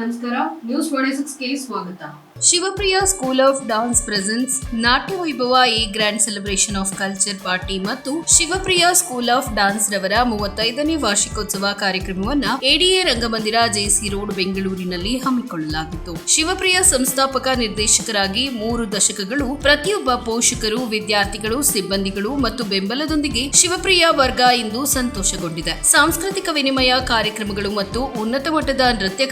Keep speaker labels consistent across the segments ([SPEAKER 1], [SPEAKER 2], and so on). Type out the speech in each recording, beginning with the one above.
[SPEAKER 1] ನಮಸ್ಕಾರ ನ್ಯೂಸ್ ಸಿಕ್ಸ್ಗೆ ಸ್ವಾಗತ.
[SPEAKER 2] Shivapriya school of dance presents Natya Vaibhava a grand celebration of culture party ಮತ್ತು Shivapriya school of dance ರವರ ಮೂವತ್ತೈದನೇ ವಾರ್ಷಿಕೋತ್ಸವ ಕಾರ್ಯಕ್ರಮವನ್ನ ಎಡಿಎ ರಂಗಮಂದಿರ ಜೆಸಿ ರೋಡ್ ಬೆಂಗಳೂರಿನಲ್ಲಿ ಹಮ್ಮಿಕೊಳ್ಳಲಾಗಿತ್ತು. ಶಿವಪ್ರಿಯ ಸಂಸ್ಥಾಪಕ ನಿರ್ದೇಶಕರಾಗಿ ಮೂರು ದಶಕಗಳು ಪ್ರತಿಯೊಬ್ಬ ಪೋಷಕರು, ವಿದ್ಯಾರ್ಥಿಗಳು, ಸಿಬ್ಬಂದಿಗಳು ಮತ್ತು ಬೆಂಬಲದೊಂದಿಗೆ ಶಿವಪ್ರಿಯ ವರ್ಗ ಇಂದು ಸಂತೋಷಗೊಂಡಿದೆ. ಸಾಂಸ್ಕೃತಿಕ ವಿನಿಮಯ ಕಾರ್ಯಕ್ರಮಗಳು ಮತ್ತು ಉನ್ನತ ಮಟ್ಟದ ನೃತ್ಯ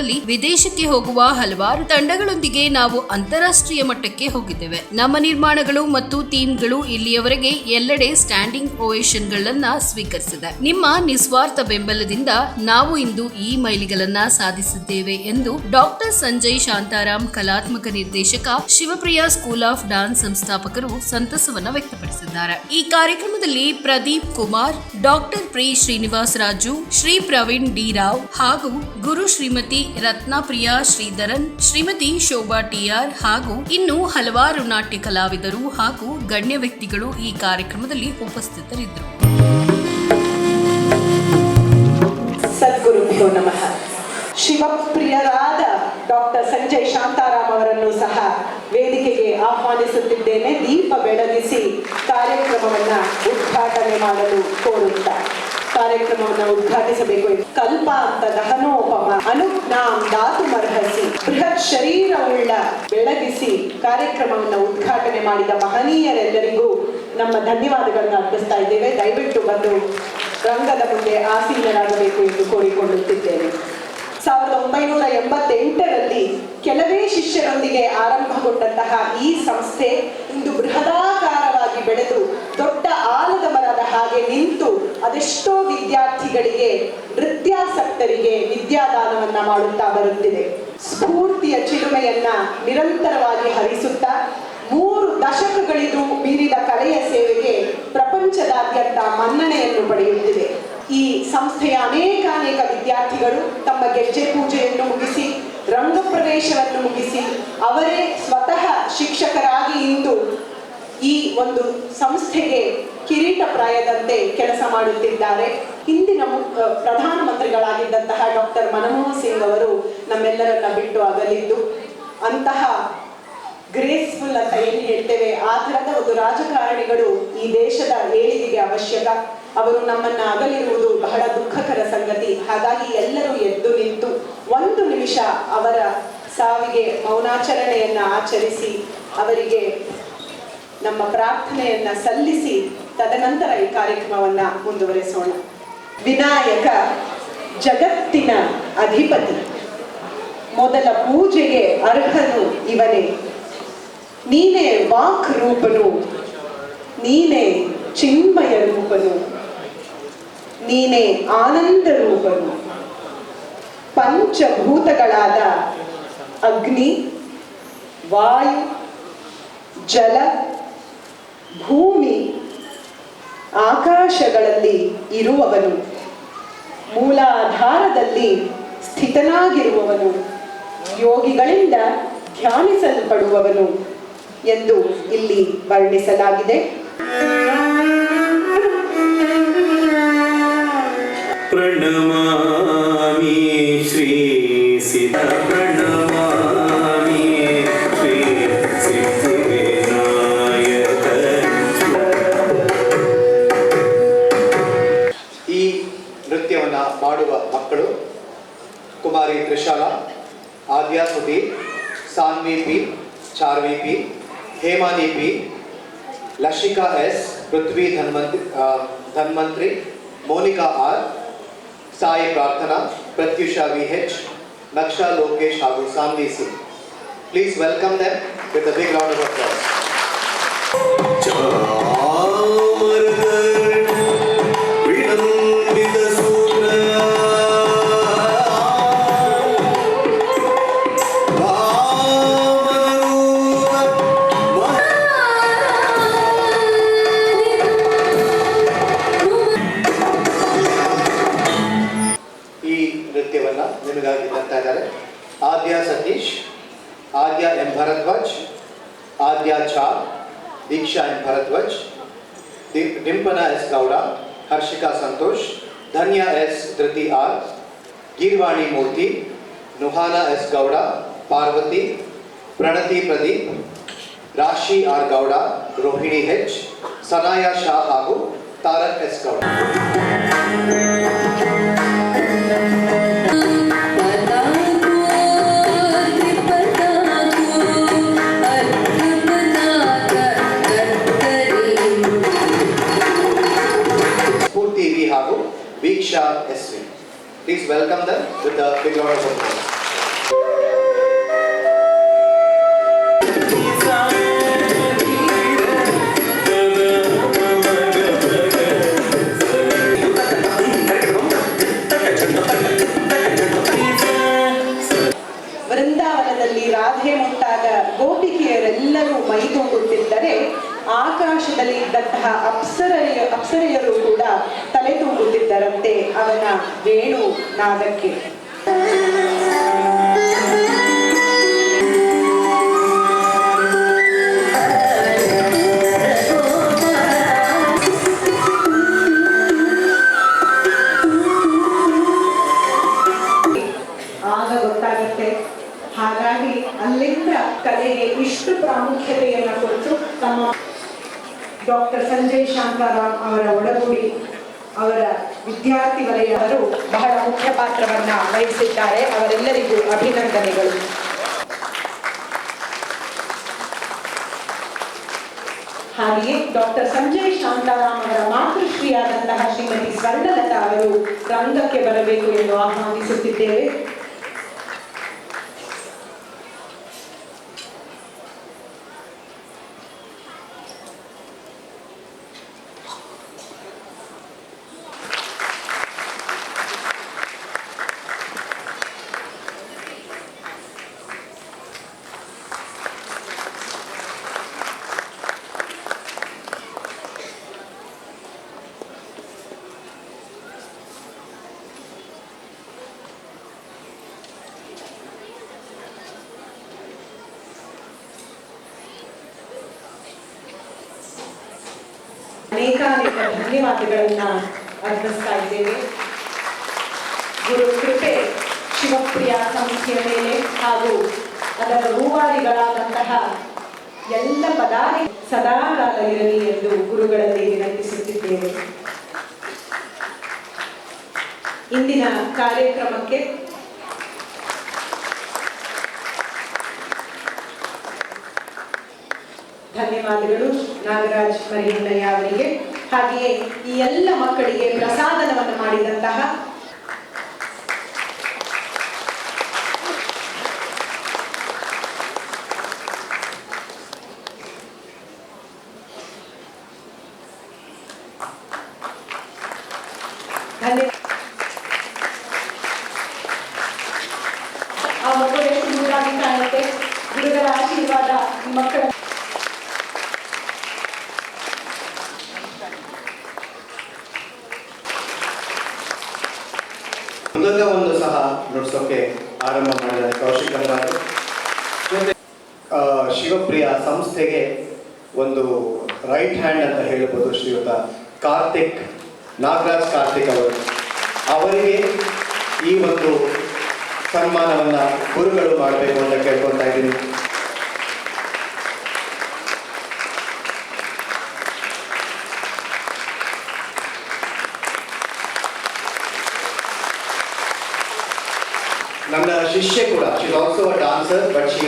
[SPEAKER 2] ಕಾರ್ಯಕ್ರಮಗಳಲ್ಲಿ ವಿದೇಶಕ್ಕೆ ಹೋಗುವ ಹಲವಾರು ತಂಡಗಳೊಂದಿಗೆ ನಾವು ಅಂತಾರಾಷ್ಟ್ರೀಯ ಮಟ್ಟಕ್ಕೆ ಹೋಗಿದ್ದೇವೆ. ನಮ್ಮ ನಿರ್ಮಾಣಗಳು ಮತ್ತು ಥೀಮ್ಗಳು ಇಲ್ಲಿಯವರೆಗೆ ಎಲ್ಲೆಡೆ ಸ್ಟ್ಯಾಂಡಿಂಗ್ ಓವೇಷನ್ಗಳನ್ನ ಸ್ವೀಕರಿಸಿದೆ. ನಿಮ್ಮ ನಿಸ್ವಾರ್ಥ ಬೆಂಬಲದಿಂದ ನಾವು ಇಂದು ಈ ಮೈಲಿಗಳನ್ನ ಸಾಧಿಸಿದ್ದೇವೆ ಎಂದು ಡಾಕ್ಟರ್ ಸಂಜಯ್ ಶಾಂತಾರಾಮ್, ಕಲಾತ್ಮಕ ನಿರ್ದೇಶಕ, ಶಿವಪ್ರಿಯ ಸ್ಕೂಲ್ ಆಫ್ ಡಾನ್ಸ್ ಸಂಸ್ಥಾಪಕರು ಸಂತಸವನ್ನ ವ್ಯಕ್ತಪಡಿಸಿದ್ದಾರೆ. ಈ ಕಾರ್ಯಕ್ರಮದಲ್ಲಿ ಪ್ರದೀಪ್ ಕುಮಾರ್ ಡಾಕ್ಟರ್ ಪ್ರಿ ಶ್ರೀನಿವಾಸ್ ರಾಜು, ಶ್ರೀ ಪ್ರವೀಣ್ ಡಿ ರಾವ್ ಹಾಗೂ ಗುರು ಶ್ರೀಮತಿ ರತ್ನಪ್ರಿಯಾ ಶ್ರೀಧರನ್, ಶ್ರೀಮತಿ ಶೋಭಾ ಟಿಆರ್ ಹಾಗೂ ಇನ್ನು ಹಲವಾರು ನಾಟ್ಯ ಕಲಾವಿದರು ಹಾಗೂ ಗಣ್ಯ ವ್ಯಕ್ತಿಗಳು ಈ ಕಾರ್ಯಕ್ರಮದಲ್ಲಿ ಉಪಸ್ಥಿತರಿದ್ದರು.
[SPEAKER 3] ಶಿವಪ್ರಿಯರಾದ ಡಾಕ್ಟರ್ ಸಂಜಯ್ ಶಾಂತಾರಾಮ್ ಅವರನ್ನು ಸಹ ವೇದಿಕೆಗೆ ಆಹ್ವಾನಿಸುತ್ತಿದ್ದೇನೆ. ದೀಪ ಬೆಳಗಿಸಿ ಕಾರ್ಯಕ್ರಮವನ್ನ ಉದ್ಘಾಟನೆ ಮಾಡಲು ಕೋರುತ್ತಾ ಕಾರ್ಯಕ್ರಮವನ್ನು ಉದ್ಘಾಟಿಸಬೇಕು ಕಲ್ಪ ಅಂತ ದಹನೋಪಮ ಅನುಜ್ಞಾಂ ದಾತುಮರ್ಹಸಿ ಬೃಹತ್ ಶರೀರವುಳ್ಳ ಬೆಳಗಿಸಿ ಕಾರ್ಯಕ್ರಮವನ್ನು ಉದ್ಘಾಟನೆ ಮಾಡಿದ ಮಹನೀಯರೆಲ್ಲರಿಗೂ ನಮ್ಮ ಧನ್ಯವಾದಗಳನ್ನು ಅರ್ಪಿಸ್ತಾ ಇದ್ದೇವೆ. ದಯವಿಟ್ಟು ಬಂದು ರಂಗದ ಮುಂದೆ ಆಸೀನರಾಗಬೇಕು ಎಂದು ಕೋರಿಕೊಳ್ಳುತ್ತಿದ್ದೇನೆ. ಸಾವಿರದ ಒಂಬೈನೂರ ಎಂಬತ್ತೆಂಟರಲ್ಲಿ ಕೆಲವೇ ಶಿಷ್ಯರೊಂದಿಗೆ ಆರಂಭಗೊಂಡಂತಹ ಈ ಸಂಸ್ಥೆ ಇಂದು ಬೃಹದಾಕಾರವಾಗಿ ಬೆಳೆದು ದೊಡ್ಡ ಆಲದ ಮರದ ಹಾಗೆ ನಿಂತು ಅದೆಷ್ಟೋ ವಿದ್ಯಾರ್ಥಿಗಳಿಗೆ ನೃತ್ಯಾಸಕ್ತರಿಗೆ ವಿದ್ಯಾದಾನವನ್ನ ಮಾಡುತ್ತಾ ಬರುತ್ತಿದೆ. ಸ್ಫೂರ್ತಿಯ ಚಿಲುಮೆಯನ್ನ ನಿರಂತರವಾಗಿ ಹರಿಸುತ್ತಾ, ಮೂರು ದಶಕಗಳಿಗೂ ಮೀರಿದ ಕಲೆಯ ಸೇವೆಗೆ ಪ್ರಪಂಚದಾದ್ಯಂತ ಮನ್ನಣೆಯನ್ನು ಪಡೆಯುತ್ತಿದೆ. ಈ ಸಂಸ್ಥೆಯ ಅನೇಕ ಅನೇಕ ವಿದ್ಯಾರ್ಥಿಗಳು ತಮ್ಮ ಗೆಜ್ಜೆ ಪೂಜೆಯನ್ನು ಮುಗಿಸಿ ರಂಗ ಪ್ರವೇಶವನ್ನು ಮುಗಿಸಿ, ಅವರೇ ಸ್ವತಃ ಶಿಕ್ಷಕರಾಗಿ ಇಂದು ಈ ಒಂದು ಸಂಸ್ಥೆಗೆ ಕಿರೀಟ ಪ್ರಾಯದಂತೆ ಕೆಲಸ ಮಾಡುತ್ತಿದ್ದಾರೆ. ಹಿಂದಿನ ಪ್ರಧಾನಮಂತ್ರಿಗಳಾಗಿದ್ದಂತಹ ಡಾಕ್ಟರ್ ಮನಮೋಹನ್ ಸಿಂಗ್ ಅವರು ನಮ್ಮೆಲ್ಲರನ್ನ ಬಿಟ್ಟು ಅಗಲಿದ್ದು, ಅಂತಹ ಗ್ರೇಸ್ಫುಲ್ ಅಂತ ಏನು ಹೇಳ್ತೇವೆ ಆ ತರದ ಒಂದು ರಾಜಕಾರಣಿಗಳು ಈ ದೇಶದ ಏಳಿಗೆಗೆ ಅವಶ್ಯಕ. ಅವರು ನಮ್ಮನ್ನ ಅಗಲಿರುವುದು ಬಹಳ ದುಃಖಕರ ಸಂಗತಿ. ಹಾಗಾಗಿ ಎಲ್ಲರೂ ಎದ್ದು ನಿಂತು ಒಂದು ನಿಮಿಷ ಅವರ ಸಾವಿಗೆ ಮೌನಾಚರಣೆಯನ್ನ ಆಚರಿಸಿ, ಅವರಿಗೆ ನಮ್ಮ ಪ್ರಾರ್ಥನೆಯನ್ನ ಸಲ್ಲಿಸಿ ತದನಂತರ ಈ ಕಾರ್ಯಕ್ರಮವನ್ನ ಮುಂದುವರೆಸೋಣ. ವಿನಾಯಕ ಜಗತ್ತಿನ ಅಧಿಪತಿ, ಮೊದಲ ಪೂಜೆಗೆ ಅರ್ಹನು ಇವನೇ. ನೀನೇ ವಾಕ್ ರೂಪನು, ನೀನೇ ಚಿನ್ಮಯ ರೂಪನು, ನೀನೇ ಆನಂದ ರೂಪನು. ಪಂಚಭೂತಗಳಾದ ಅಗ್ನಿ, ವಾಯು, ಜಲ ಭೂಮಿ ಆಕಾಶಗಳಲ್ಲಿ ಇರುವವನು ಮೂಲಾಧಾರದಲ್ಲಿ ಸ್ಥಿತನಾಗಿರುವವನು ಯೋಗಿಗಳಿಂದ ಧ್ಯಾನಿಸಲ್ಪಡುವವನು ಎಂದು ಇಲ್ಲಿ ವರ್ಣಿಸಲಾಗಿದೆ.
[SPEAKER 4] ಪ್ರಣಮಾಮಿ ಶ್ರೀ
[SPEAKER 5] ಸಿದ್ಧ सारे Trishala
[SPEAKER 4] Aadya Sudhir Saanvi P Charvi P Hemani P Lakshika S, Prithvi Dhanvantari Dhanvantari, Monika R, Sai Prarthana, Pratyusha V H, Naksha Lokesh हागू Saanvi Singh please welcome them with round of applause Isha M Bharadwaj, Dimpana S. Gowda, Harshika Santosh, Dhanya S. Dhriti R, Girvani Murthy, Nuhana S. Gowda, Parvati, Pranati Pradeep, Rashi R. Gowda, Rohini H, Sanaya Shah
[SPEAKER 3] Hagu, Tarak S. Gowda. Please welcome them with a big round of applause. ವೇಣು ನಾದಕ್ಕೆ? ಆಗ ಗೊತ್ತಾಗುತ್ತೆ. ಹಾಗಾಗಿ ಅಲ್ಲಿಂದ ಕಲೆಗೆ ಇಷ್ಟು ಪ್ರಾಮುಖ್ಯತೆಯನ್ನು ಕೊಟ್ಟು ತಮ್ಮ ಡಾಕ್ಟರ್ ಸಂಜಯ್ ಶಾಂತಾರಾಮ್ ಅವರ ಒಡಗೂಡಿ ಅವರ ವಿದ್ಯಾರ್ಥಿ ವಲಯವರು ಬಹಳ ಮುಖ್ಯ ಪಾತ್ರವನ್ನ ವಹಿಸಿದ್ದಾರೆ. ಅವರೆಲ್ಲರಿಗೂ ಅಭಿನಂದನೆಗಳು. ಹಾಗೆಯೇ ಡಾಕ್ಟರ್ ಸಂಜಯ್ ಶಾಂತಾರಾಮ್ ಅವರ ಮಾತೃಶ್ರೀಯಾದಂತಹ ಶ್ರೀಮತಿ ಸ್ವರ್ಣಲತಾ ಅವರು ರಂಗಕ್ಕೆ ಬರಬೇಕು ಎಂದು ಆಹ್ವಾನಿಸುತ್ತಿದ್ದೇವೆ. ಅನೇಕಾನೇಕ ಧನ್ಯವಾದಗಳನ್ನ ಅರ್ಪಿಸ್ತಾ ಇದ್ದೇವೆ. ಗುರು ಕೃಪೆ, ಶಿವಪ್ರಿಯ ಸಂಸ್ಥೆಯ ಮೇಲೆ ಹಾಗೂ ಅದರ ರೂವಾರಿಗಳಾದಂತಹ ಎಲ್ಲ ಪದಾರಿ ಸದಾಕಾಲ ಇರಲಿ ಎಂದು ಗುರುಗಳಲ್ಲಿ ವಿನಂತಿಸುತ್ತಿದ್ದೇವೆ. ಇಂದಿನ ಕಾರ್ಯಕ್ರಮಕ್ಕೆ ಧನ್ಯವಾದಗಳು. ನಾಗರಾಜ್ ಮರಿಯಣ್ಣಯ್ಯ ಅವರಿಗೆ. ಹಾಗೆಯೇ ಈ ಎಲ್ಲ ಮಕ್ಕಳಿಗೆ ಪ್ರಸಾದನವನ್ನು ಮಾಡಿದಂತಹ ಆ ಮಕ್ಕಳು ಎಷ್ಟು ಮುದ್ದಾಗಿ ಕಾಣುತ್ತೆ. ಗುರುಗಳ ಆಶೀರ್ವಾದ ಮಕ್ಕಳ
[SPEAKER 4] ಮೃದಂಗವನ್ನು ಸಹ ನುಡಿಸೋಕೆ ಆರಂಭ ಮಾಡಿದ್ದಾರೆ. ಕೌಶಿಕ್ ಗಂಗಾರು ಜೊತೆ ಶಿವಪ್ರಿಯ ಸಂಸ್ಥೆಗೆ ಒಂದು ರೈಟ್ ಹ್ಯಾಂಡ್ ಅಂತ ಹೇಳ್ಬೋದು ಶ್ರೀಯುತ. ಕಾರ್ತಿಕ್, ನಾಗರಾಜ್ ಕಾರ್ತಿಕ್ ಅವರು. ಅವರಿಗೆ ಈ ಒಂದು ಸನ್ಮಾನವನ್ನು ಗುರುಗಳು ಮಾಡಬೇಕು ಅಂತ ಕೇಳ್ಕೊತಾ ಇದ್ದೀನಿ.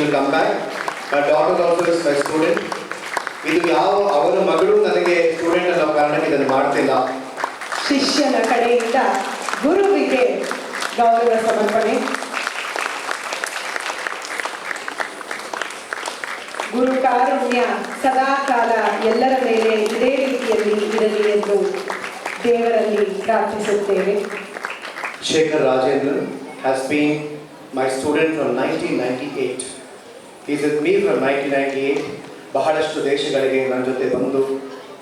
[SPEAKER 4] Will come back daughter also is my student ಇದು ಯಾವ ಅವರ ಮಗಳು ನನಗೆ ಸ್ಟೂಡೆಂಟ್ ಅನ್ನೋ ಕಾರಣಕ್ಕೆ ಇದನ್ನು ಮಾಡ್ತಿಲ್ಲ.
[SPEAKER 3] ಶಿಷ್ಯನ ಕಡೆಯಿಂದ ಗುರುವಿಗೆ ಗೌರವ ಸಮರ್ಪಣೆ. ಗುರು ಕಾರುಣ್ಯ ಸದಾಕಾಲ ಎಲ್ಲರ ಮೇಲೆ ಇದೇ ರೀತಿಯಲ್ಲಿ ಇರಲಿ ಎಂದು ದೇವರಲ್ಲಿ ಪ್ರಾರ್ಥಿಸುತ್ತೇವೆ.
[SPEAKER 4] Shekhar Rajendra has been my student from nineteen ninety eight is with me from nineteen ninety eight ಬಹಳಷ್ಟು ದೇಶಗಳಿಗೆ ನನ್ನ ಜೊತೆ ಬಂದು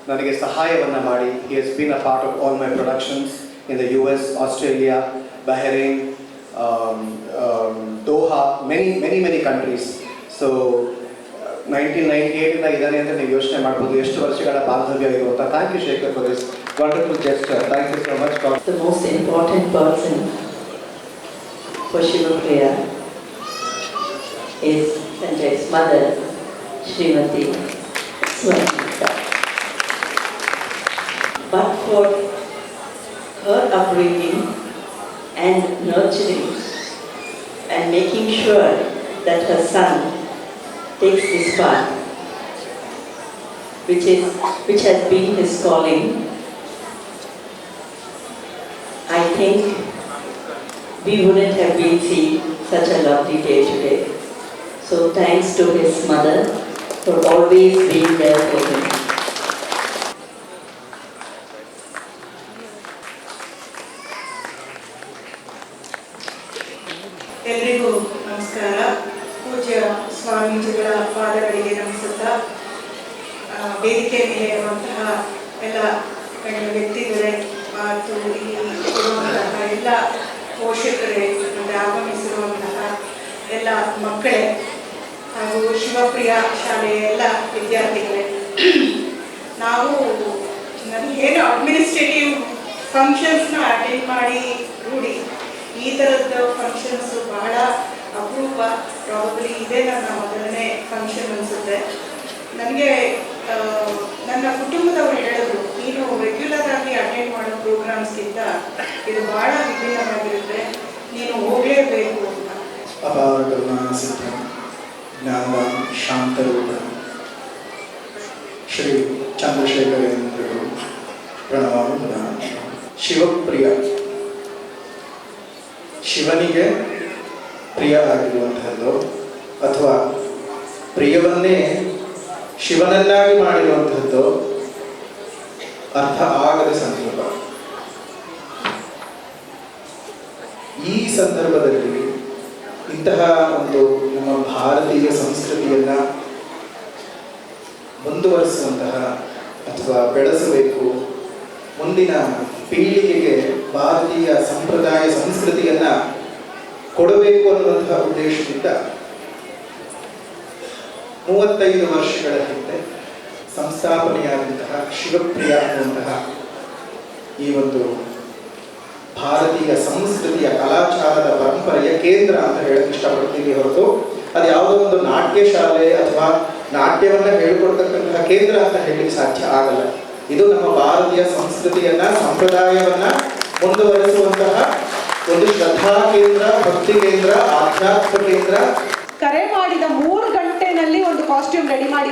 [SPEAKER 4] ನನಗೆ ಸಹಾಯವನ್ನು ಮಾಡಿ he has been a part of all my productions in the U S Australia Bahrain Doha many many many countries so nineteen ninety ಏಯ್ಟಿಂದ ಇದ್ದಾನೆ ಅಂತ ನೀವು ಯೋಚನೆ ಮಾಡ್ಬೋದು ಎಷ್ಟು ವರ್ಷಗಳ ಬಾಂಧವ್ಯ ಇದು ಅಂತ thank you Shekhar for this wonderful gesture thank you so much
[SPEAKER 6] the most important person for Shiva Priya is Sanjay's mother, Srimati Swanita. But for her upbringing and nurturing and making sure that her son takes this path, which is which has been his calling. I think we wouldn't have been seeing such a lovely day today. So thanks to his mother for always being there for him.
[SPEAKER 7] ಎಲ್ರಿಗೂ ನಮಸ್ಕಾರ ಪೂಜ್ಯ ಸ್ವಾಮೀಜಿಗಳ ಪಾದಗಳಿಗೆ ನಮಿಸುತ್ತಾ ವೇದಿಕೆ ಮೇಲೆ ಇರುವಂತಹ ಎಲ್ಲ ವ್ಯಕ್ತಿಗಳೇ ಮತ್ತು ಇರುವಂತಹ ಎಲ್ಲ ಪೋಷಕರೇ ಆಗಮಿಸಿರುವಂತಹ ಎಲ್ಲ ಮಕ್ಕಳೇ ಹಾಗೂ ಶಿವಪ್ರಿಯ ಶಾಲೆಯ ಎಲ್ಲ ವಿದ್ಯಾರ್ಥಿಗಳೇ ನಾವು ನನಗೇನು ಅಡ್ಮಿನಿಸ್ಟ್ರೇಟಿವ್ ಫಂಕ್ಷನ್ಸ್ನ ಅಟೆಂಡ್ ಮಾಡಿ ರೂಢಿ ಈ ಥರದ ಫಂಕ್ಷನ್ಸು ಬಹಳ ಅಪರೂಪ ಪ್ರಾಬಬ್ಲಿ ಇದೇ ನನ್ನ ಮೊದಲನೇ ಫಂಕ್ಷನ್ ಅನಿಸುತ್ತೆ. ನನಗೆ ನನ್ನ ಕುಟುಂಬದವರು ಹೇಳಿದ್ರು ನೀನು ರೆಗ್ಯುಲರ್ ಆಗಿ ಅಟೆಂಡ್ ಮಾಡೋ ಪ್ರೋಗ್ರಾಮ್ಸ್ಗಿಂತ ಇದು ಬಹಳ ವಿಭಿನ್ನವಾಗಿರುತ್ತೆ. ನೀನು ಹೋಗಲೇಬೇಕು ಅಂತ.
[SPEAKER 8] ಜ್ಞಾನವಾನ್ ಶಾಂತರೂಪ. ಶ್ರೀ ಚಂದ್ರಶೇಖರೇಂದ್ರರು ಪ್ರಣವಾಮುದ ಶಿವಪ್ರಿಯ. ಶಿವನಿಗೆ ಪ್ರಿಯ ಆಗಿರುವಂತಹದ್ದು ಅಥವಾ ಪ್ರಿಯವನ್ನೇ ಶಿವನನ್ನಾಗಿ ಮಾಡಿರುವಂತಹದ್ದು ಅರ್ಥ ಆಗದ ಸಂದರ್ಭ. ಈ ಸಂದರ್ಭದಲ್ಲಿ ಇಂತಹ ಒಂದು ನಮ್ಮ ಭಾರತೀಯ ಸಂಸ್ಕೃತಿಯನ್ನ ಮುಂದುವರಿಸುವಂತಹ ಅಥವಾ ಬೆಳೆಸಬೇಕು ಮುಂದಿನ ಪೀಳಿಗೆಗೆ ಭಾರತೀಯ ಸಂಪ್ರದಾಯ ಸಂಸ್ಕೃತಿಯನ್ನ ಕೊಡಬೇಕು ಅನ್ನುವಂತಹ ಉದ್ದೇಶದಿಂದ ಮೂವತ್ತೈದು ವರ್ಷಗಳ ಹಿಂದೆ ಸಂಸ್ಥಾಪನೆಯಾದಂತಹ ಶಿವಪ್ರಿಯ ಅನ್ನುವಂತಹ ಈ ಒಂದು ಭಾರತೀಯ ಸಂಸ್ಕೃತಿಯ ಕಲಾಚಾರದ ಪರಂಪರೆಯ ಕೇಂದ್ರ ಅಂತ ಹೇಳಕ್ ಇಷ್ಟಪಡ್ತೀವಿ ಹೊರತು ಅದು ಯಾವುದೋ ಒಂದು ನಾಟ್ಯ ಶಾಲೆ ಅಥವಾ ನಾಟ್ಯವನ್ನ ಹೇಳ್ಕೊಡ್ತಕ್ಕಂತಹ ಕೇಂದ್ರ ಅಂತ ಹೇಳಲಿಕ್ಕೆ ಸಾಧ್ಯ ಆಗಲ್ಲ. ಇದು ನಮ್ಮ ಭಾರತೀಯ ಸಂಸ್ಕೃತಿಯನ್ನ, ಸಂಪ್ರದಾಯವನ್ನ ಮುಂದುವರಿಸುವಂತಹ ಒಂದು ಶ್ರದ್ಧಾ ಕೇಂದ್ರ, ಭಕ್ತಿ ಕೇಂದ್ರ, ಆಧ್ಯಾತ್ಮ ಕೇಂದ್ರ.
[SPEAKER 3] ಕರೆ ಮಾಡಿದ ಮೂರು ಗಂಟೆನಲ್ಲಿ ಒಂದು ಕಾಸ್ಟ್ಯೂಮ್ ರೆಡಿ ಮಾಡಿ